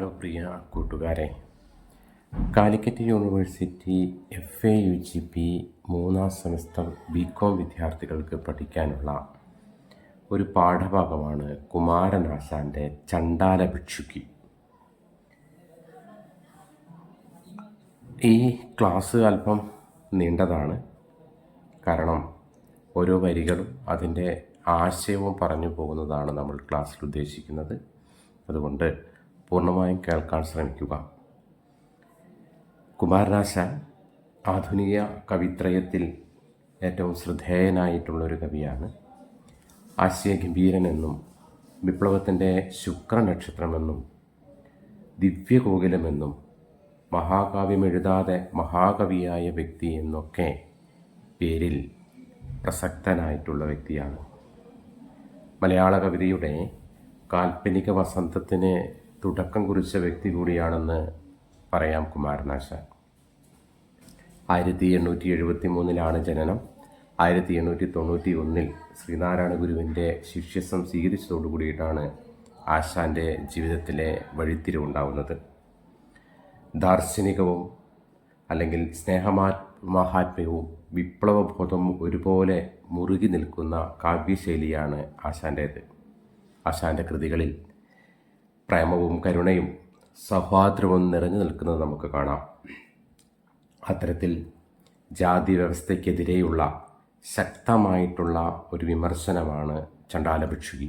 Hello പ്രിയ കൂട്ടുകാരെ. Calicut university F A U G P മൂന്നാം സെമസ്റ്റർ ബി കോം വിദ്യാർത്ഥികൾക്ക് പഠിക്കാനുള്ള ഒരു പാഠഭാഗമാണ് കുമാരനാശാന്റെ ചണ്ടാല ഭിക്ഷുക്കി. ഈ ക്ലാസ് അല്പം നീണ്ടതാണ്. കാരണം ഓരോ വരികളും അതിന്റെ ആശയവും പറഞ്ഞു പോകുന്നതാണ് നമ്മൾ ക്ലാസ്സിൽ ഉദ്ദേശിക്കുന്നത്. അതുകൊണ്ട് പൂർണമായും കേൾക്കാൻ ശ്രമിക്കുക. കുമാരനാശാൻ ആധുനിക കവിത്രയത്തിൽ ഏറ്റവും ശ്രദ്ധേയനായിട്ടുള്ളൊരു കവിയാണ്. ആശയഗംഭീരൻ എന്നും വിപ്ലവത്തിന്റെ ശുക്രനക്ഷത്രമെന്നും ദിവ്യകോകിലമെന്നും മഹാകാവ്യം എഴുതാതെ മഹാകവിയായ വ്യക്തി എന്നൊക്കെ പേരിൽ പ്രസക്തനായിട്ടുള്ള വ്യക്തിയാണ്. മലയാള കവിതയുടെ കാൽപ്പനിക വസന്തത്തിന് തുടക്കം കുറിച്ച വ്യക്തി കൂടിയാണെന്ന് പറയാം കുമാരനാശാൻ. ആയിരത്തി എണ്ണൂറ്റി എഴുപത്തി മൂന്നിലാണ് ജനനം. ആയിരത്തി എണ്ണൂറ്റി തൊണ്ണൂറ്റി ഒന്നിൽ ശ്രീനാരായണ ഗുരുവിന്റെ ശിഷ്യസം സ്വീകരിച്ചതോടു കൂടിയിട്ടാണ് ആശാന്റെ ജീവിതത്തിലെ വഴിത്തിരിവുണ്ടാവുന്നത് ദാർശനികവും അല്ലെങ്കിൽ സ്നേഹമാ മഹാത്മ്യവും വിപ്ലവബോധവും ഒരുപോലെ മുറുകി നിൽക്കുന്ന കാവ്യശൈലിയാണ് ആശാന്റേത്. ആശാന്റെ കൃതികളിൽ പ്രേമവും കരുണയും സൗഹാർദ്രവും നിറഞ്ഞു നിൽക്കുന്നത് നമുക്ക് കാണാം. അത്തരത്തിൽ ജാതി വ്യവസ്ഥയ്ക്കെതിരെയുള്ള ശക്തമായിട്ടുള്ള ഒരു വിമർശനമാണ് ചണ്ടാലഭിക്ഷുകി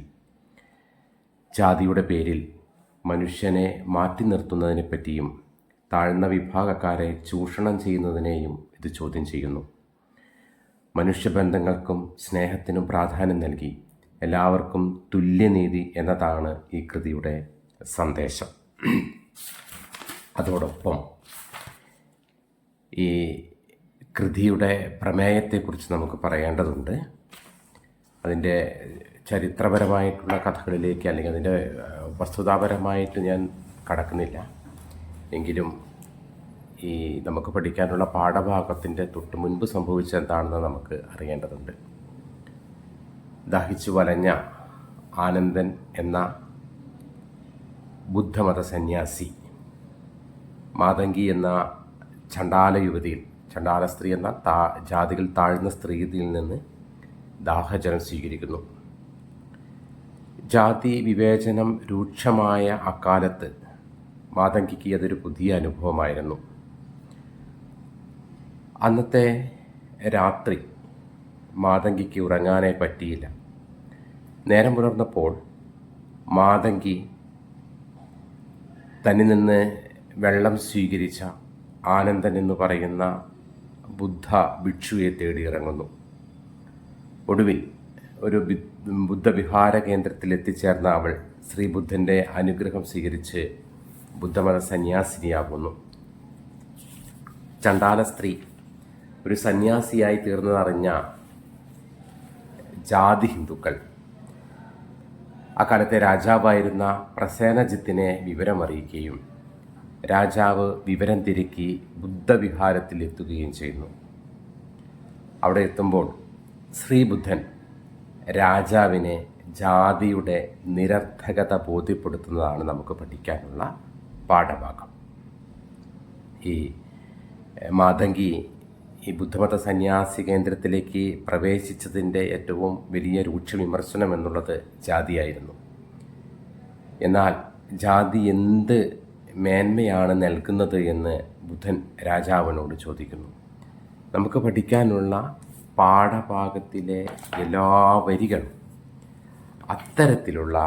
ജാതിയുടെ പേരിൽ മനുഷ്യനെ മാറ്റി നിർത്തുന്നതിനെപ്പറ്റിയും താഴ്ന്ന വിഭാഗക്കാരെ ചൂഷണം ചെയ്യുന്നതിനെയും ഇത് ചോദ്യം ചെയ്യുന്നു. മനുഷ്യബന്ധങ്ങൾക്കും സ്നേഹത്തിനും പ്രാധാന്യം നൽകി എല്ലാവർക്കും തുല്യനീതി എന്നതാണ് ഈ കൃതിയുടെ സന്ദേശം. അതോടൊപ്പം ഈ കൃതിയുടെ പ്രമേയത്തെക്കുറിച്ച് നമുക്ക് പറയേണ്ടതുണ്ട്. അതിന്റെ ചരിത്രപരമായിട്ടുള്ള കഥകളിലേക്ക് അല്ലെങ്കിൽ അതിന്റെ വസ്തുതാപരമായിട്ട് ഞാൻ കടക്കുന്നില്ല. എങ്കിലും ഈ നമുക്ക് പഠിക്കാനുള്ള പാഠഭാഗത്തിന്റെ തൊട്ട് മുൻപ് സംഭവിച്ച എന്താണെന്ന് നമുക്ക് അറിയേണ്ടതുണ്ട്. ദാഹിച്ചു വലഞ്ഞ ആനന്ദൻ എന്ന ബുദ്ധമത സന്യാസി. മാതങ്കി എന്ന ചണ്ടാല യുവതിയിൽ ചണ്ടാല സ്ത്രീ എന്ന താ ജാതികൾ താഴ്ന്ന സ്ത്രീയിൽ നിന്ന് ദാഹജലം സ്വീകരിക്കുന്നു. ജാതി വിവേചനം രൂക്ഷമായ അക്കാലത്ത് മാതങ്കിക്ക് അതൊരു പുതിയ അനുഭവമായിരുന്നു. അന്നത്തെ രാത്രി മാതങ്കിക്ക് ഉറങ്ങാനേ പറ്റിയില്ല. നേരം പുലർന്നപ്പോൾ മാതങ്കി തന്നിൽ നിന്ന് വെള്ളം സ്വീകരിച്ച ആനന്ദൻ എന്ന് പറയുന്ന ബുദ്ധ ഭിക്ഷുവെ തേടി ഇറങ്ങുന്നു. ഒടുവിൽ ഒരു ബുദ്ധവിഹാര കേന്ദ്രത്തിൽ എത്തിച്ചേർന്ന അവൾ ശ്രീബുദ്ധന്റെ അനുഗ്രഹം സ്വീകരിച്ച് ബുദ്ധമത സന്യാസിനിയാകുന്നു. ചണ്ടാല സ്ത്രീ ഒരു സന്യാസിയായി തീർന്നതറിഞ്ഞ ജാതി ഹിന്ദുക്കൾ അക്കാലത്തെ രാജാവായിരുന്ന പ്രസേനജിത്തിനെ വിവരമറിയിക്കുകയും രാജാവ് വിവരം തിരക്കി ബുദ്ധവിഹാരത്തിൽ എത്തുകയും ചെയ്യുന്നു. അവിടെ എത്തുമ്പോൾ ശ്രീബുദ്ധൻ രാജാവിനെ ജാതിയുടെ നിരർത്ഥകത ബോധ്യപ്പെടുത്തുന്നതാണ് നമുക്ക് പഠിക്കാനുള്ള പാഠഭാഗം. ഈ മാതങ്കി ഈ ബുദ്ധമത സന്യാസി കേന്ദ്രത്തിലേക്ക് പ്രവേശിച്ചതിന്റെ ഏറ്റവും വലിയ രൂക്ഷ വിമർശനം എന്നുള്ളത് ജാതിയായിരുന്നു. എന്നാൽ ജാതി എന്ത് മേന്മയാണ് നൽകുന്നത് എന്ന് ബുദ്ധൻ രാജാവിനോട് ചോദിക്കുന്നു. നമുക്ക് പഠിക്കാനുള്ള പാഠഭാഗത്തിലെ എല്ലാ വരികളും അത്തരത്തിലുള്ള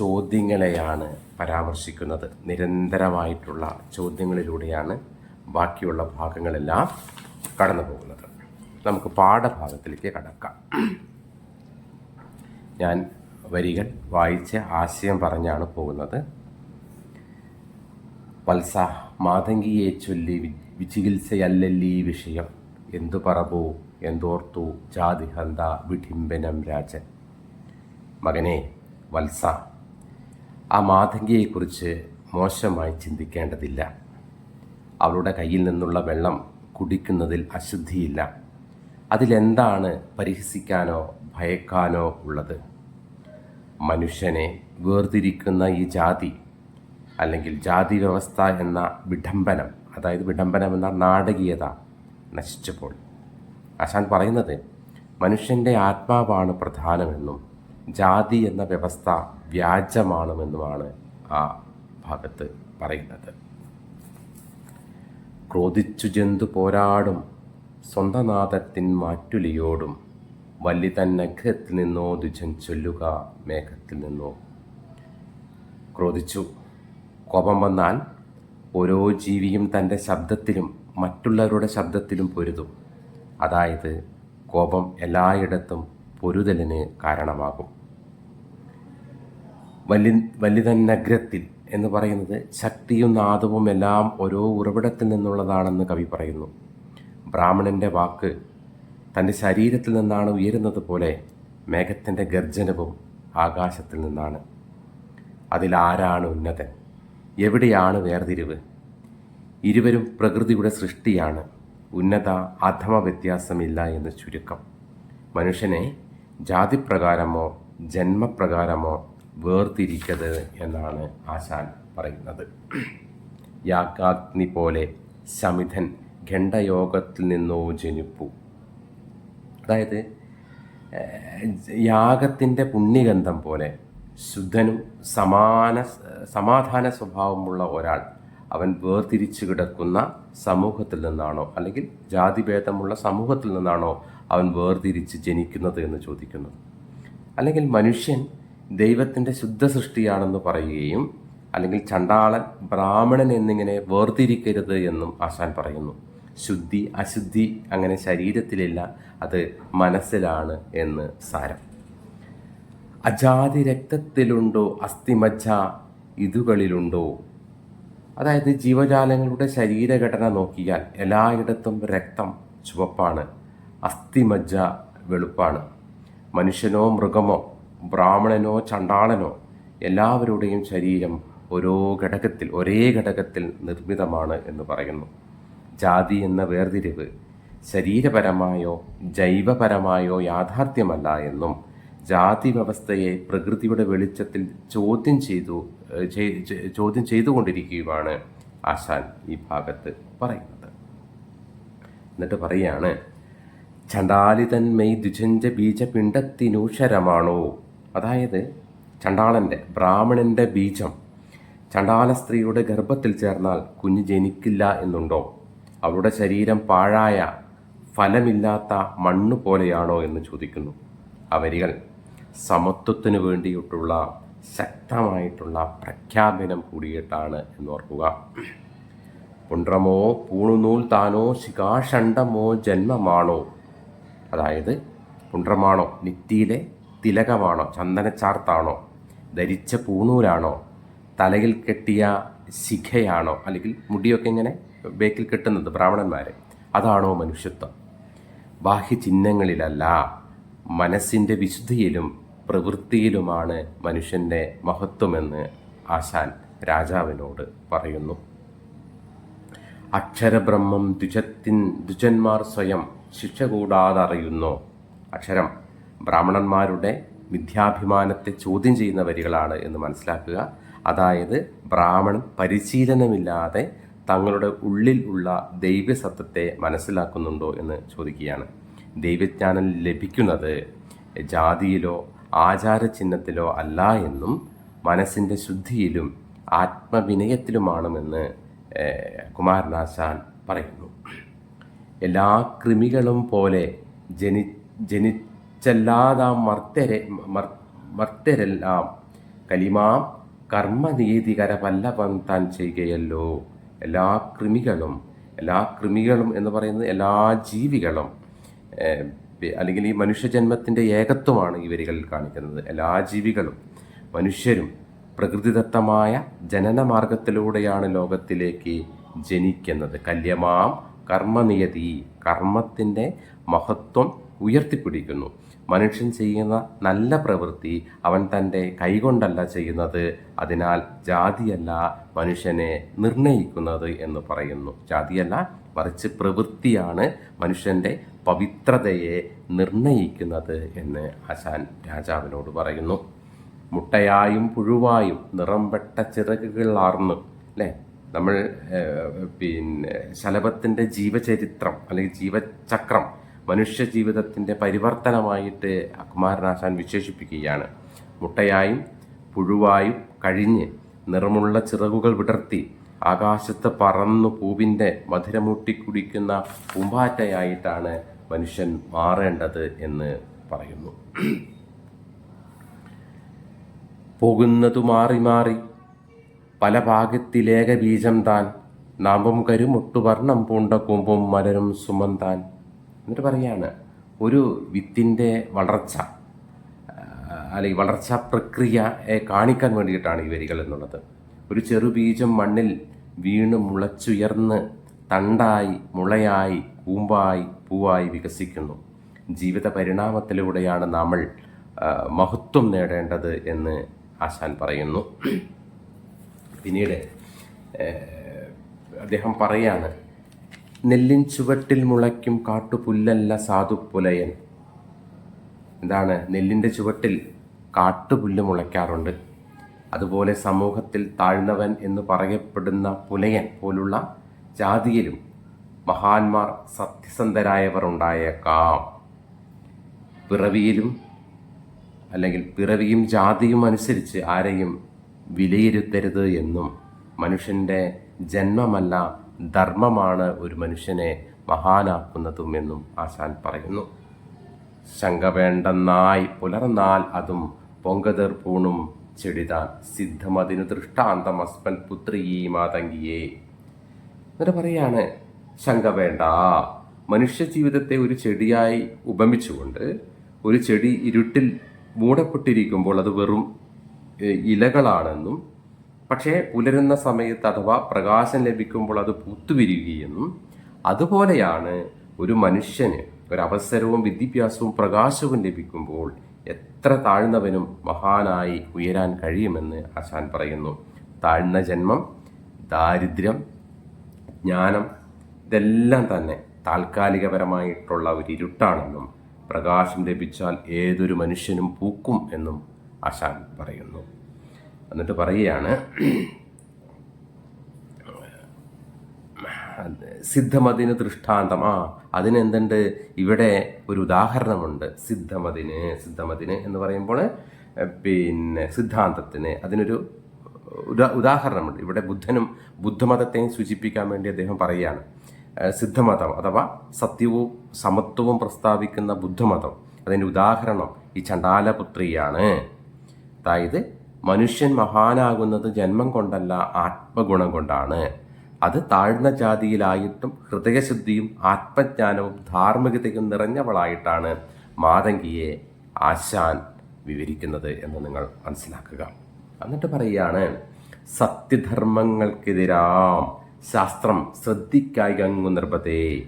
ചോദ്യങ്ങളെയാണ് പരാമർശിക്കുന്നത്. നിരന്തരമായിട്ടുള്ള ചോദ്യങ്ങളിലൂടെയാണ് ബാക്കിയുള്ള ഭാഗങ്ങളെല്ലാം കടന്നു പോകുന്നത്. നമുക്ക് പാഠഭാഗത്തിലേക്ക് കടക്കാം. ഞാൻ വരികൾ വായിച്ച് ആശയം പറഞ്ഞാണ് പോകുന്നത്. വത്സ മാതങ്കിയെ ചൊല്ലി വിചികിത്സയല്ലല്ലീ വിഷയം. എന്തു പറവൂ എന്തോർത്തു ജാതിഹന്ത വിഠിംബനം രാജൻ. മകനെ വത്സ ആ മാതങ്കിയെക്കുറിച്ച് മോശമായി ചിന്തിക്കേണ്ടതില്ല. അവളുടെ കയ്യിൽ നിന്നുള്ള വെള്ളം കുടിക്കുന്നതിൽ അശുദ്ധിയില്ല. അതിലെന്താണ് പരിഹസിക്കാനോ ഭയക്കാനോ ഉള്ളത്? മനുഷ്യനെ വേർതിരിക്കുന്ന ഈ ജാതി അല്ലെങ്കിൽ ജാതി വ്യവസ്ഥ എന്ന വിഡംബനം അതായത് വിഡംബനം എന്ന നാടകീയത നശിച്ചപ്പോൾ ആശാൻ പറയുന്നത് മനുഷ്യന്റെ ആത്മാവാണ് പ്രധാനമെന്നും ജാതി എന്ന വ്യവസ്ഥ വ്യാജമാണെന്നുമാണ് ആ ഭാഗത്ത് പറയുന്നത്. ക്രോധിച്ചു ജന്തു പോരാടും. സ്വന്തനാഥത്തിൻ മാറ്റുലിയോടും വല്ലി തന്നഗ്രത്തിൽ നിന്നോ ദുജൻ ചൊല്ലുക മേഘത്തിൽ നിന്നോ. ക്രോധിച്ചു. കോപം വന്നാൽ ഓരോ ജീവിയും തന്റെ ശബ്ദത്തിലും മറ്റുള്ളവരുടെ ശബ്ദത്തിലും പൊരുതും. അതായത് കോപം എല്ലായിടത്തും പൊരുതലിന് കാരണമാകും. വലി വലിതന്നഗ്രത്തിൽ എന്ന് പറയുന്നത് ശക്തിയും നാദവും എല്ലാം ഓരോ ഉറവിടത്തിൽ നിന്നുള്ളതാണെന്ന് കവി പറയുന്നു. ബ്രാഹ്മണന്റെ വാക്ക് തന്റെ ശരീരത്തിൽ നിന്നാണ് ഉയരുന്നത് പോലെ മേഘത്തിന്റെ ഗർജനവും ആകാശത്തിൽ നിന്നാണ്. അതിലാരാണ് ഉന്നതൻ? എവിടെയാണ് വേർതിരിവ്? ഇരുവരും പ്രകൃതിയുടെ സൃഷ്ടിയാണ്. ഉന്നത അധമ വ്യത്യാസമില്ല എന്ന് ചുരുക്കം. മനുഷ്യനെ ജാതിപ്രകാരമോ ജന്മപ്രകാരമോ വേർതിരിക്കരുത് എന്നാണ് ആശാൻ പറയുന്നത്. യാഗാഗ്നി പോലെ ശമിതൻ ഖണ്ഡയോഗത്തിൽ നിന്നോ ജനിപ്പു. അതായത് യാഗത്തിന്റെ പുണ്യഗന്ധം പോലെ ശുദ്ധനും സമാന സമാധാന സ്വഭാവമുള്ള ഒരാൾ അവൻ വേർതിരിച്ചു കിടക്കുന്ന സമൂഹത്തിൽ നിന്നാണോ അല്ലെങ്കിൽ ജാതിഭേദമുള്ള സമൂഹത്തിൽ നിന്നാണോ അവൻ വേർതിരിച്ച് ജനിക്കുന്നത് എന്ന് ചോദിക്കുന്നു അല്ലെങ്കിൽ മനുഷ്യൻ ദൈവത്തിന്റെ ശുദ്ധ സൃഷ്ടിയാണെന്ന് പറയുകയും അല്ലെങ്കിൽ ചണ്ടാളൻ ബ്രാഹ്മണൻ എന്നിങ്ങനെ വേർതിരിക്കരുത് എന്നും ആശാൻ പറയുന്നു. ശുദ്ധി അശുദ്ധി അങ്ങനെ ശരീരത്തിലില്ല അത് മനസ്സിലാണ് എന്ന് സാരം. അജാതി രക്തത്തിലുണ്ടോ അസ്ഥിമജ്ജ ഇതുകളിലുണ്ടോ? അതായത് ജീവജാലങ്ങളുടെ ശരീരഘടന നോക്കിയാൽ എല്ലായിടത്തും രക്തം ചുവപ്പാണ് അസ്ഥിമജ്ജ വെളുപ്പാണ്. മനുഷ്യനോ മൃഗമോ ബ്രാഹ്മണനോ ചണ്ടാളനോ എല്ലാവരുടെയും ശരീരം ഓരോ ഘടകത്തിൽ ഒരേ ഘടകത്തിൽ നിർമ്മിതമാണ് എന്ന് പറയുന്നു. ജാതി എന്ന വേർതിരിവ് ശരീരപരമായോ ജൈവപരമായോ യാഥാർത്ഥ്യമല്ല എന്നും ജാതി വ്യവസ്ഥയെ പ്രകൃതിയുടെ വെളിച്ചത്തിൽ ചോദ്യം ചെയ്തു ചോദ്യം ചെയ്തുകൊണ്ടിരിക്കുകയാണ് ആശാൻ ഈ ഭാഗത്ത് പറയുന്നത്. എന്നിട്ട് പറയാണ് ചണ്ടാലിതന്മൈ ദ്വിജഞ്ച ബീജപിണ്ടത്തിനൂഷരമാണോ അതായത് ചണ്ടാളന്റെ ബ്രാഹ്മണന്റെ ബീജം ചണ്ടാല സ്ത്രീയുടെ ഗർഭത്തിൽ ചേർന്നാൽ കുഞ്ഞ് ജനിക്കില്ല എന്നുണ്ടോ? അവളുടെ ശരീരം പാഴായ ഫലമില്ലാത്ത മണ്ണ് പോലെയാണോ എന്ന് ചോദിക്കുന്നു. അവരികൾ വരികൾ സമത്വത്തിനു വേണ്ടിയിട്ടുള്ള ശക്തമായിട്ടുള്ള പ്രഖ്യാപനം കൂടിയിട്ടാണ് എന്നോർക്കുക പുണ്ട്രമോ പൂണുനൂൽ താനോ ശിഖാഷണ്ഡമോ ജന്മമാണോ? അതായത് പുണ്ട്രമാണോ നെറ്റിയിലെ തിലകമാണോ? ചന്ദനച്ചാർത്താണോ? ധരിച്ച പൂണൂലാണോ? തലയിൽ കെട്ടിയ ശിഖയാണോ? അല്ലെങ്കിൽ മുടിയൊക്കെ ഇങ്ങനെ ബേക്കിൽ കെട്ടുന്നത് ബ്രാഹ്മണന്മാർ അതാണോ മനുഷ്യത്വം? ബാഹ്യ ചിഹ്നങ്ങളിലല്ല മനസ്സിന്റെ വിശുദ്ധിയിലും പ്രവൃത്തിയിലുമാണ് മനുഷ്യന്റെ മഹത്വമെന്ന് ആശാൻ രാജാവിനോട് പറയുന്നു. അക്ഷരബ്രഹ്മം ദ്വിജത്തിൻ ദ്വിജന്മാർ സ്വയം ശിക്ഷ കൂടാതെ അറിയുന്നു അക്ഷരം ബ്രാഹ്മണന്മാരുടെ മിഥ്യാഭിമാനത്തെ ചോദ്യം ചെയ്യുന്ന വരികളാണ് എന്ന് മനസ്സിലാക്കുക. അതായത് ബ്രാഹ്മണൻ പരിശീലനമില്ലാതെ തങ്ങളുടെ ഉള്ളിൽ ഉള്ള ദൈവ്യസത്വത്തെ മനസ്സിലാക്കുന്നുണ്ടോ എന്ന് ചോദിക്കുകയാണ്. ദൈവജ്ഞാനം ലഭിക്കുന്നത് ജാതിയിലോ ആചാര ആചാരചിഹ്നത്തിലോ അല്ല എന്നും മനസ്സിന്റെ ശുദ്ധിയിലും ആത്മവിനയത്തിലുമാണെന്ന് കുമാരനാശാൻ പറയുന്നു. എല്ലാ കൃമികളും പോലെ ജനി ജനി ജനിച്ചല്ലാതാം മർത്തരെ മർ- മർത്തരെല്ലാം കലിമാം കർമ്മനീതികര വല്ലഭം താൻ ചെയ്യുകയല്ലോ. എല്ലാ കൃമികളും എല്ലാ കൃമികളും എന്ന് പറയുന്നത് എല്ലാ ജീവികളും അല്ലെങ്കിൽ ഈ മനുഷ്യജന്മത്തിന്റെ ഏകത്വമാണ് ഈ വരികളിൽ കാണിക്കുന്നത്. എല്ലാ ജീവികളും മനുഷ്യരും പ്രകൃതിദത്തമായ ജനനമാർഗത്തിലൂടെയാണ് ലോകത്തിലേക്ക് ജനിക്കുന്നത്. കല്യമാം കർമ്മനിയതി കർമ്മത്തിന്റെ മഹത്വം ഉയർത്തിപ്പിടിക്കുന്നു. മനുഷ്യൻ ചെയ്യുന്ന നല്ല പ്രവൃത്തി അവൻ തന്റെ കൈകൊണ്ടല്ല ചെയ്യുന്നത്. അതിനാൽ ജാതിയല്ല മനുഷ്യനെ നിർണയിക്കുന്നത് എന്ന് പറയുന്നു. ജാതിയല്ല മറിച്ച് പ്രവൃത്തിയാണ് മനുഷ്യന്റെ പവിത്രതയെ നിർണയിക്കുന്നത് എന്ന് ആശാൻ രാജാവിനോട് പറയുന്നു. മുട്ടയായും പുഴുവായും നിറം വെട്ട ചിറകുകളാർന്നു അല്ലേ? നമ്മൾ പിന്നെ ശലഭത്തിന്റെ ജീവചരിത്രം അല്ലെങ്കിൽ ജീവചക്രം മനുഷ്യ ജീവിതത്തിന്റെ പരിവർത്തനമായിട്ട് കുമാരനാശാൻ വിശേഷിപ്പിക്കുകയാണ്. മുട്ടയായും പുഴുവായും കഴിഞ്ഞ് നിറമുള്ള ചിറകുകൾ വിടർത്തി ആകാശത്ത് പറന്നു പൂവിന്റെ മധുരമൂട്ടി കുടിക്കുന്ന പൂമ്പാറ്റയായിട്ടാണ് മനുഷ്യൻ മാറേണ്ടത് എന്ന് പറയുന്നു. പോകുന്നതു മാറി മാറി പല ഭാഗത്തിലേക ബീജം താൻ. നാമ്പും കരുമൊട്ടുവർണം പൂണ്ട കൂമ്പും മലരും സുമന്താൻ. എന്നിട്ട് പറയുകയാണ് ഒരു വിത്തിന്റെ വളർച്ച അല്ലെങ്കിൽ വളർച്ചാ പ്രക്രിയയെ കാണിക്കാൻ വേണ്ടിയിട്ടാണ് ഈ വരികൾ എന്നുള്ളത്. ഒരു ചെറുബീജം മണ്ണിൽ വീണ് മുളച്ചുയർന്ന് തണ്ടായി മുളയായി കൂമ്പായി പൂവായി വികസിക്കുന്നു. ജീവിത പരിണാമത്തിലൂടെയാണ് നമ്മൾ മഹത്വം നേടേണ്ടത് എന്ന് ആശാൻ പറയുന്നു. പിന്നീട് അദ്ദേഹം പറയാണ് നെല്ലിൻ ചുവട്ടിൽ മുളയ്ക്കും കാട്ടുപുല്ലല്ല സാധുപുലയൻ എന്താണ്? നെല്ലിന്റെ ചുവട്ടിൽ കാട്ടുപുല്ല് മുളയ്ക്കാറുണ്ട്. അതുപോലെ സമൂഹത്തിൽ താഴ്ന്നവൻ എന്ന് പറയപ്പെടുന്ന പുലയൻ പോലുള്ള ജാതിയിലും മഹാന്മാർ സത്യസന്ധരായവർ ഉണ്ടായേക്കാം. പിറവിയിലും അല്ലെങ്കിൽ പിറവിയും ജാതിയും അനുസരിച്ച് ആരെയും വിലയിരുത്തരുത് എന്നും മനുഷ്യന്റെ ജന്മമല്ല ധർമ്മമാണ് ഒരു മനുഷ്യനെ മഹാനാക്കുന്നതും എന്നും ആശാൻ പറയുന്നു. ശങ്ക വേണ്ടെന്നായി പുലർന്നാൽ അതും പൊങ്കതിർ പൂണും ചെടിതാൻ സിദ്ധമതിനു ദൃഷ്ടാന്തം അസ്മൻ പുത്രിയീ മാതങ്കിയേ എന്നിട്ട് പറയാണ് ശങ്ക വേണ്ട മനുഷ്യ ജീവിതത്തെ ഒരു ചെടിയായി ഉപമിച്ചുകൊണ്ട് ഒരു ചെടി ഇരുട്ടിൽ മൂടപ്പെട്ടിരിക്കുമ്പോൾ അത് വെറും ഇലകളാണെന്നും പക്ഷേ പുലരുന്ന സമയത്ത് അഥവാ പ്രകാശം ലഭിക്കുമ്പോൾ അത് പൂത്തുവിരിയുകയെന്നും അതുപോലെയാണ് ഒരു മനുഷ്യന് ഒരവസരവും വിദ്യാഭ്യാസവും പ്രകാശവും ലഭിക്കുമ്പോൾ എത്ര താഴ്ന്നവനും മഹാനായി ഉയരാൻ കഴിയുമെന്ന് ആശാൻ പറയുന്നു. താഴ്ന്ന ജന്മം ദാരിദ്ര്യം ജ്ഞാനം ഇതെല്ലാം തന്നെ താൽക്കാലികപരമായിട്ടുള്ള ഒരു ഇരുട്ടാണെന്നും പ്രകാശം ലഭിച്ചാൽ ഏതൊരു മനുഷ്യനും പൂക്കും എന്നും ആശാൻ പറയുന്നു. എന്നിട്ട് പറയുകയാണ് സിദ്ധമതിന് ദൃഷ്ടാന്തം. ആ അതിനെന്തുണ്ട്? ഇവിടെ ഒരു ഉദാഹരണമുണ്ട്. സിദ്ധമതിന് സിദ്ധമതിന് എന്ന് പറയുമ്പോൾ പിന്നെ സിദ്ധാന്തത്തിന് അതിനൊരു ഉദാ ഉദാഹരണമുണ്ട്. ഇവിടെ ബുദ്ധനും ബുദ്ധമതത്തെയും സൂചിപ്പിക്കാൻ വേണ്ടി അദ്ദേഹം പറയുകയാണ്. സിദ്ധമതം അഥവാ സത്യവും സമത്വവും പ്രസ്താവിക്കുന്ന ബുദ്ധമതം. അതിന്റെ ഉദാഹരണം ഈ ചണ്ടാലപുത്രിയാണ് അതായത് മനുഷ്യൻ മഹാനാകുന്നത് ജന്മം കൊണ്ടല്ല ആത്മഗുണം കൊണ്ടാണ്. അത് താഴ്ന്ന ജാതിയിലായിട്ടും ഹൃദയശുദ്ധിയും ആത്മജ്ഞാനവും ധാർമ്മികതയും നിറഞ്ഞവളായിട്ടാണ് മാതങ്കിയെ ആശാൻ വിവരിക്കുന്നത് എന്ന് നിങ്ങൾ മനസ്സിലാക്കുക. എന്നിട്ട് പറയുകയാണ് സത്യധർമ്മങ്ങൾക്കെതിരാം ശാസ്ത്രം ശ്രദ്ധിക്കായികങ്ങു നിർബതേ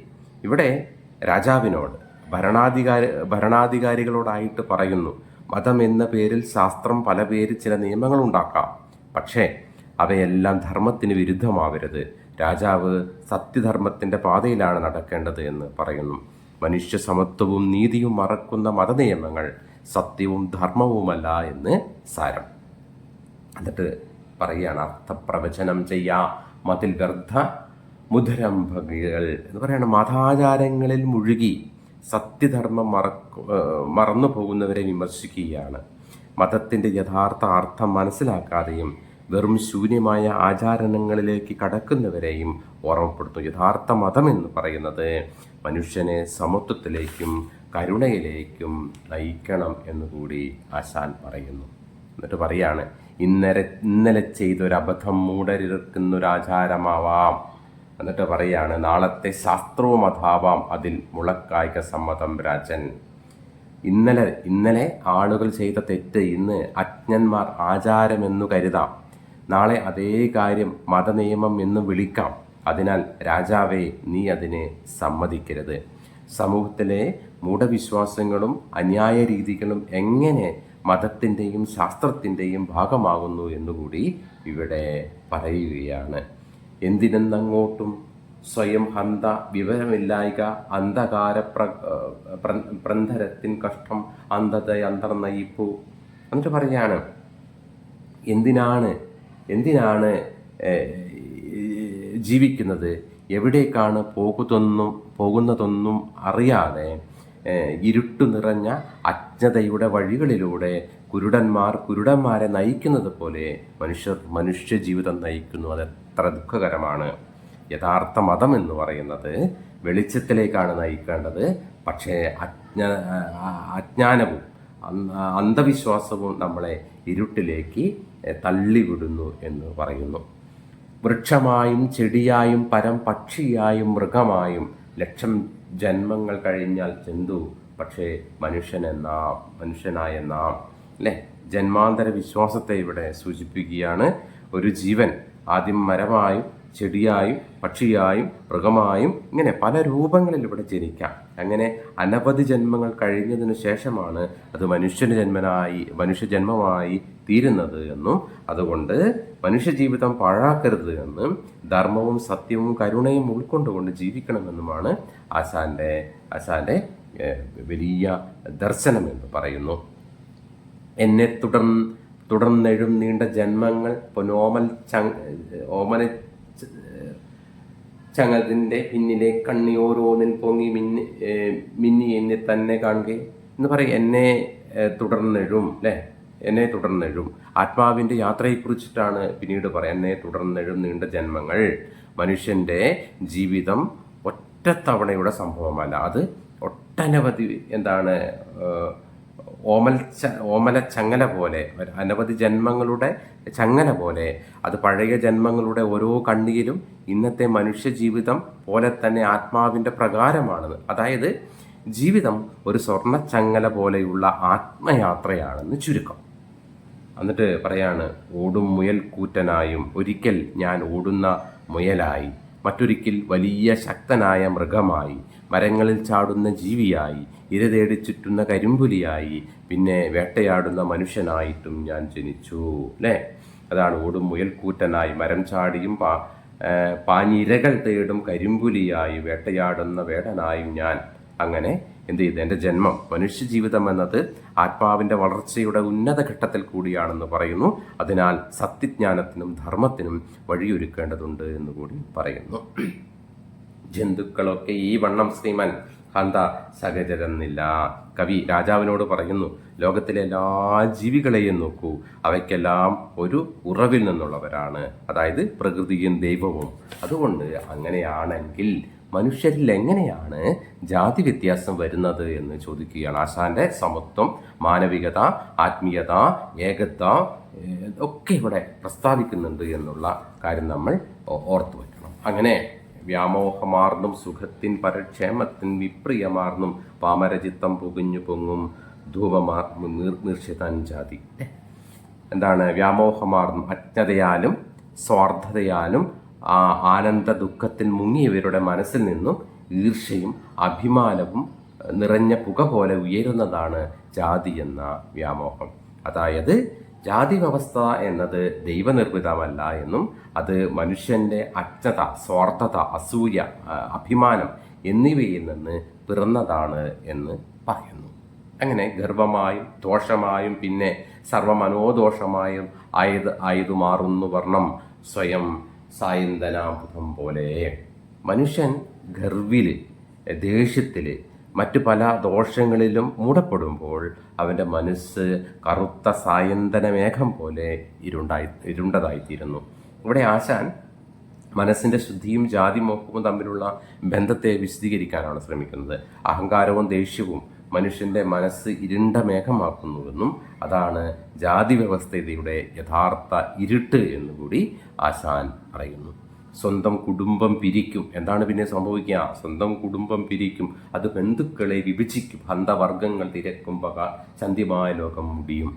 ഇവിടെ രാജാവിനോട് ഭരണാധികാരി ഭരണാധികാരികളോടായിട്ട് പറയുന്നു മതം എന്ന പേരിൽ ശാസ്ത്രം പല പേരിൽ ചില നിയമങ്ങൾ ഉണ്ടാക്കാം. പക്ഷേ അവയെല്ലാം ധർമ്മത്തിന് വിരുദ്ധമാവരുത്. രാജാവ് സത്യധർമ്മത്തിന്റെ പാതയിലാണ് നടക്കേണ്ടത് എന്ന് പറയുന്നു. മനുഷ്യ സമത്വവും നീതിയും മറക്കുന്ന മതനിയമങ്ങൾ സത്യവും ധർമ്മവുമല്ല എന്ന് സാരം. എന്നിട്ട് പറയുകയാണ് അർത്ഥപ്രവചനം ചെയ്യാ മതിൽ വ്യർത്ഥ മുധരംഭകൾ എന്ന് പറയുകയാണ് മതാചാരങ്ങളിൽ മുഴുകി സത്യധർമ്മം മറക്കു മറന്നു പോകുന്നവരെ വിമർശിക്കുകയാണ്. മതത്തിന്റെ യഥാർത്ഥ അർത്ഥം മനസ്സിലാക്കാതെയും വെറും ശൂന്യമായ ആചാരണങ്ങളിലേക്ക് കടക്കുന്നവരെയും ഓർമ്മപ്പെടുത്തും. യഥാർത്ഥ മതം എന്ന് പറയുന്നത് മനുഷ്യനെ സമത്വത്തിലേക്കും കരുണയിലേക്കും നയിക്കണം എന്നുകൂടി ആശാൻ പറയുന്നു. എന്നിട്ട് പറയാണ് ഇന്നലെ ഇന്നലെ മൂടരിക്കുന്ന ഒരു മൂടരിറക്കുന്നൊരാചാരമാവാം എന്നിട്ട് പറയാണ് നാളത്തെ ശാസ്ത്രവും അഥാവാം അതിൽ മുളക്കായിക സമ്മതം രാജൻ. ഇന്നലെ ഇന്നലെ ആളുകൾ ചെയ്ത തെറ്റ് ഇന്ന് അജ്ഞന്മാർ ആചാരമെന്നു കരുതാം. നാളെ അതേ കാര്യം മതനിയമം എന്ന് വിളിക്കാം. അതിനാൽ രാജാവേ നീ അതിനെ സമ്മതിക്കരുത്. സമൂഹത്തിലെ മൂഢവിശ്വാസങ്ങളും അന്യായ രീതികളും എങ്ങനെ മതത്തിന്റെയും ശാസ്ത്രത്തിന്റെയും ഭാഗമാകുന്നു എന്നുകൂടി ഇവിടെ പറയുകയാണ്. എന്തിനെന്നങ്ങോട്ടും സ്വയം ഹന്ത വിവരമില്ലായ്ക അന്ധകാര പ്ര പ്ര- പ്രന്ധരത്തിൻ കഷ്ടം അന്ധത അന്തർനയിപ്പു. എന്നിട്ട് പറയുകയാണ് എന്തിനാണ് എന്തിനാണ് ജീവിക്കുന്നത്? എവിടേക്കാണ് പോകുന്നതൊന്നും പോകുന്നതൊന്നും അറിയാതെ ഇരുട്ടു നിറഞ്ഞ അജ്ഞതയുടെ വഴികളിലൂടെ കുരുടന്മാർ കുരുടന്മാരെ നയിക്കുന്നത് പോലെ മനുഷ്യർ മനുഷ്യ ജീവിതം നയിക്കുന്നു. അത് എത്ര ദുഃഖകരമാണ്. യഥാർത്ഥ മതം എന്ന് പറയുന്നത് വെളിച്ചത്തിലേക്കാണ് നയിക്കേണ്ടത്. പക്ഷേ അജ്ഞ അജ്ഞാനവും അന്ധവിശ്വാസവും നമ്മളെ ഇരുട്ടിലേക്ക് തള്ളിവിടുന്നു എന്ന് പറയുന്നു. വൃക്ഷമായും ചെടിയായും പരം പക്ഷിയായും മൃഗമായും ലക്ഷം ജന്മങ്ങൾ കഴിഞ്ഞാൽ ജന്തു പക്ഷേ മനുഷ്യൻ നാം മനുഷ്യനായ നാം അല്ലേ? ജന്മാന്തര വിശ്വാസത്തെ ഇവിടെ സൂചിപ്പിക്കുകയാണ്. ഒരു ജീവൻ ആദ്യം മരമായും ചെടിയായും പക്ഷിയായും മൃഗമായും ഇങ്ങനെ പല രൂപങ്ങളിൽ ഇവിടെ ജനിക്കാം. അങ്ങനെ അനവധി ജന്മങ്ങൾ കഴിഞ്ഞതിന് ശേഷമാണ് അത് മനുഷ്യന് ജന്മനായി മനുഷ്യജന്മമായി തീരുന്നത് എന്നും അതുകൊണ്ട് മനുഷ്യജീവിതം പാഴാക്കരുത് എന്നും ധർമ്മവും സത്യവും കരുണയും ഉൾക്കൊണ്ടുകൊണ്ട് ജീവിക്കണമെന്നുമാണ് ആശാന്റെ ആശാന്റെ വലിയ ദർശനം എന്ന് പറയുന്നു. എന്നെ തുടർന്ന് തുടർന്നെഴും നീണ്ട ജന്മങ്ങൾ. പൊന്നോമൽ ചങ് ഓമന ചങ്ങതിന്റെ പിന്നിലെ കണ്ണി ഓരോന്നിൽ പൊങ്ങി മിന്നി മിന്നി എന്നെ തന്നെ കാണുക എന്ന് പറയും എന്നെ തുടർന്നെഴും അല്ലേ എന്നെ തുടർന്നെഴും. ആത്മാവിന്റെ യാത്രയെക്കുറിച്ചിട്ടാണ് പിന്നീട് പറയാം എന്നെ തുടർന്നെഴും നീണ്ട ജന്മങ്ങൾ. മനുഷ്യന്റെ ജീവിതം ഒറ്റത്തവണയുടെ സംഭവമല്ല. അത് ഒട്ടനവധി എന്താണ് ഓമൽ ച ഓമല ചങ്ങല പോലെ അനവധി ജന്മങ്ങളുടെ ചങ്ങല പോലെ അത് പഴയ ജന്മങ്ങളുടെ ഓരോ കണ്ണിയിലും ഇന്നത്തെ മനുഷ്യ ജീവിതം പോലെ തന്നെ ആത്മാവിന്റെ പ്രകാരമാണെന്ന്. അതായത് ജീവിതം ഒരു സ്വർണ ചങ്ങല പോലെയുള്ള ആത്മയാത്രയാണെന്ന് ചുരുക്കം. എന്നിട്ട് പറയാണ് ഓടും മുയൽ കൂറ്റനായും ഒരിക്കൽ ഞാൻ ഓടുന്ന മുയലായി മറ്റൊരിക്കൽ വലിയ ശക്തനായ മൃഗമായി മരങ്ങളിൽ ചാടുന്ന ജീവിയായി ഇര തേടി ചുറ്റുന്ന കരിമ്പുലിയായി പിന്നെ വേട്ടയാടുന്ന മനുഷ്യനായിട്ടും ഞാൻ ജനിച്ചു അല്ലേ? അതാണ് ഓടും മുയൽക്കൂറ്റനായി മരം ചാടിയും പാ പാഞ്ഞിരകൾ തേടും കരിമ്പുലിയായി വേട്ടയാടുന്ന വേടനായും ഞാൻ. അങ്ങനെ എന്ത് ചെയ്തു? എന്റെ ജന്മം മനുഷ്യജീവിതം എന്നത് ആത്മാവിന്റെ വളർച്ചയുടെ ഉന്നത ഘട്ടത്തിൽ കൂടിയാണെന്ന് പറയുന്നു. അതിനാൽ സത്യജ്ഞാനത്തിനും ധർമ്മത്തിനും വഴിയൊരുക്കേണ്ടതുണ്ട് എന്ന് കൂടി പറയുന്നു. ജന്തുക്കളൊക്കെ ഈ വണ്ണം ശ്രീമൻ. ഹന്ത സഹചരന്നില്ല കവി രാജാവിനോട് പറയുന്നു ലോകത്തിലെ എല്ലാ ജീവികളെയും നോക്കൂ. അവയ്ക്കെല്ലാം ഒരു ഉറവിൽ നിന്നുള്ളവരാണ്. അതായത് പ്രകൃതിയും ദൈവവും. അതുകൊണ്ട് അങ്ങനെയാണെങ്കിൽ മനുഷ്യരിൽ എങ്ങനെയാണ് ജാതി വ്യത്യാസം വരുന്നത് എന്ന് ചോദിക്കുകയാണ്. ആശാന്റെ സമത്വം മാനവികത ആത്മീയത ഏകത ഒക്കെ ഇവിടെ പ്രസ്താവിക്കുന്നുണ്ട് എന്നുള്ള കാര്യം നമ്മൾ ഓർത്തു വയ്ക്കണം അങ്ങനെ വ്യാമോഹമാർന്നും സുഖത്തിൻ പരക്ഷേമത്തിൻ വിപ്രിയമാർന്നും പാമരചിത്തം പുകഞ്ഞു പൊങ്ങും ധൂപമാർ നിർഷിതാൻ ജാതി. എന്താണ് വ്യാമോഹമാർന്നും അജ്ഞതയാലും സ്വാർത്ഥതയാലും ആ ആനന്ദ ദുഃഖത്തിൽ മുങ്ങിയവരുടെ മനസ്സിൽ നിന്നും ഈർഷയും അഭിമാനവും നിറഞ്ഞ പുക പോലെ ഉയരുന്നതാണ് ജാതി എന്ന വ്യാമോഹം. അതായത് ജാതി വ്യവസ്ഥ എന്നത് ദൈവനിർമ്മിതമല്ല എന്നും അത് മനുഷ്യന്റെ അജ്ഞത സ്വാർത്ഥത അസൂയ അഭിമാനം എന്നിവയിൽ നിന്ന് പിറന്നതാണ് എന്ന് പറയുന്നു. അങ്ങനെ ഗർഭമായും ദോഷമായും പിന്നെ സർവമനോദോഷമായും ആയത് ആയതു മാറുന്നു വർണം സ്വയം സായന്തനാഭുതം പോലെ. മനുഷ്യൻ ഗർവിൽ ദേഷ്യത്തിൽ മറ്റു പല ദോഷങ്ങളിലും മൂടപ്പെടുമ്പോൾ അവന്റെ മനസ്സ് കറുത്ത സായന്തന മേഘം പോലെ ഇരുണ്ടായി ഇരുണ്ടതായിത്തീരുന്നു. ഇവിടെ ആശാൻ മനസ്സിന്റെ ശുദ്ധിയും ജാതി ജാതിമോഹവും തമ്മിലുള്ള ബന്ധത്തെ വിശദീകരിക്കാനാണ് ശ്രമിക്കുന്നത്. അഹങ്കാരവും ദേഷ്യവും മനുഷ്യന്റെ മനസ്സ് ഇരുണ്ട മേഘമാക്കുന്നുവെന്നും അതാണ് ജാതി വ്യവസ്ഥയുടെ യഥാർത്ഥ ഇരുട്ട് എന്നുകൂടി ആശാൻ പറയുന്നു. സ്വന്തം കുടുംബം പിരിക്കും. എന്താണ് പിന്നെ സംഭവിക്കുക? സ്വന്തം കുടുംബം പിരിക്കും. അത് ബന്ധുക്കളെ വിഭജിക്കും. ഹന്തവർഗങ്ങൾ തിരക്കും പക ചന്തിമായ ലോകം മുടിയും.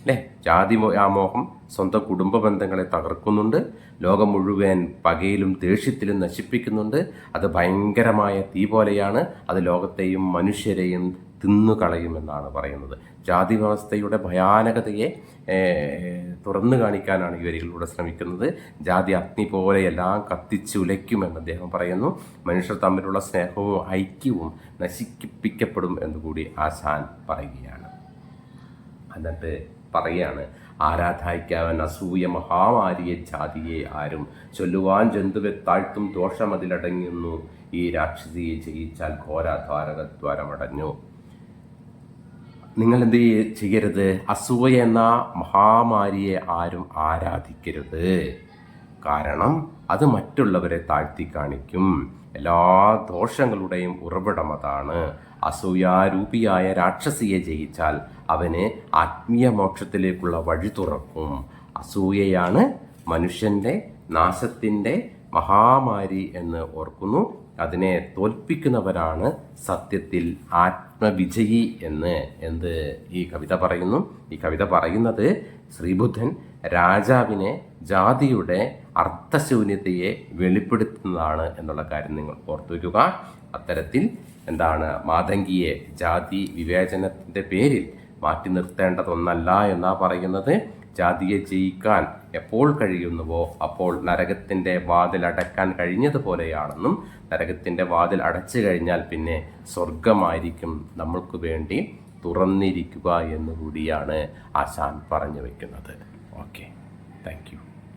അല്ലേ? ജാതി വ്യാമോഹം സ്വന്തം കുടുംബ ബന്ധങ്ങളെ തകർക്കുന്നുണ്ട്. ലോകം മുഴുവൻ പകയിലും ദേഷ്യത്തിലും നശിപ്പിക്കുന്നുണ്ട്. അത് ഭയങ്കരമായ തീ പോലെയാണ്. അത് ലോകത്തെയും മനുഷ്യരെയും തിന്നുകളയുമെന്നാണ് പറയുന്നത്. ജാതി വ്യവസ്ഥയുടെ ഭയാനകതയെ തുറന്നു കാണിക്കാനാണ് ഈ വരികളിലൂടെ ശ്രമിക്കുന്നത്. ജാതി അഗ്നി പോലെ എല്ലാം കത്തിച്ചുലയ്ക്കുമെന്ന് അദ്ദേഹം പറയുന്നു. മനുഷ്യർ തമ്മിലുള്ള സ്നേഹവും ഐക്യവും നശിപ്പിക്കപ്പെടും എന്നുകൂടി ആശാൻ പറയുകയാണ്. എന്നിട്ട് പറയാണ് ആരാധായിക്കാവൻ അസൂയ മഹാമാരിയെ ജാതിയെ ആരും ചൊല്ലുവാൻ ജന്തുവെ താഴ്ത്തും ദോഷം അതിലടങ്ങുന്നു. ഈ രാക്ഷസിയെ ജയിച്ചാൽ ഘോരാദ്വാരകദ്വാരമടഞ്ഞു നിങ്ങൾ എന്ത് ചെയ്യ- ചെയ്യരുത്? അസൂയ എന്ന മഹാമാരിയെ ആരും ആരാധിക്കരുത്. കാരണം അത് മറ്റുള്ളവരെ താഴ്ത്തി കാണിക്കും. എല്ലാ ദോഷങ്ങളുടെയും ഉറവിടം അതാണ്. അസൂയാരൂപിയായ രാക്ഷസിയെ ജയിച്ചാൽ അവന് ആത്മീയ മോക്ഷത്തിലേക്കുള്ള വഴി തുറക്കും. അസൂയയാണ് മനുഷ്യന്റെ നാശത്തിന്റെ മഹാമാരി എന്ന് ഓർക്കുന്നു അതിനെ തോൽപ്പിക്കുന്നവരാണ് സത്യത്തിൽ ആത്മവിജയി എന്ന് എന്ത് ഈ കവിത പറയുന്നു? ഈ കവിത പറയുന്നത് ശ്രീബുദ്ധൻ രാജാവിനെ ജാതിയുടെ അർത്ഥശൂന്യതയെ വെളിപ്പെടുത്തുന്നതാണ് എന്നുള്ള കാര്യം നിങ്ങൾ ഓർത്തു വയ്ക്കുക. അത്തരത്തിൽ എന്താണ് മാതങ്കിയെ ജാതി വിവേചനത്തിന്റെ പേരിൽ മാറ്റി നിർത്തേണ്ടതൊന്നല്ല എന്നാ പറയുന്നത്. ജാതിയെ ജയിക്കാൻ എപ്പോൾ കഴിയുന്നുവോ അപ്പോൾ നരകത്തിന്റെ വാതിൽ അടക്കാൻ കഴിഞ്ഞതുപോലെയാണെന്നും നരകത്തിന്റെ വാതിൽ അടച്ചു കഴിഞ്ഞാൽ പിന്നെ സ്വർഗമായിരിക്കും നമ്മൾക്ക് വേണ്ടി തുറന്നിരിക്കുക എന്നുകൂടിയാണ് ആശാൻ പറഞ്ഞു വയ്ക്കുന്നത് ഓക്കെ. താങ്ക്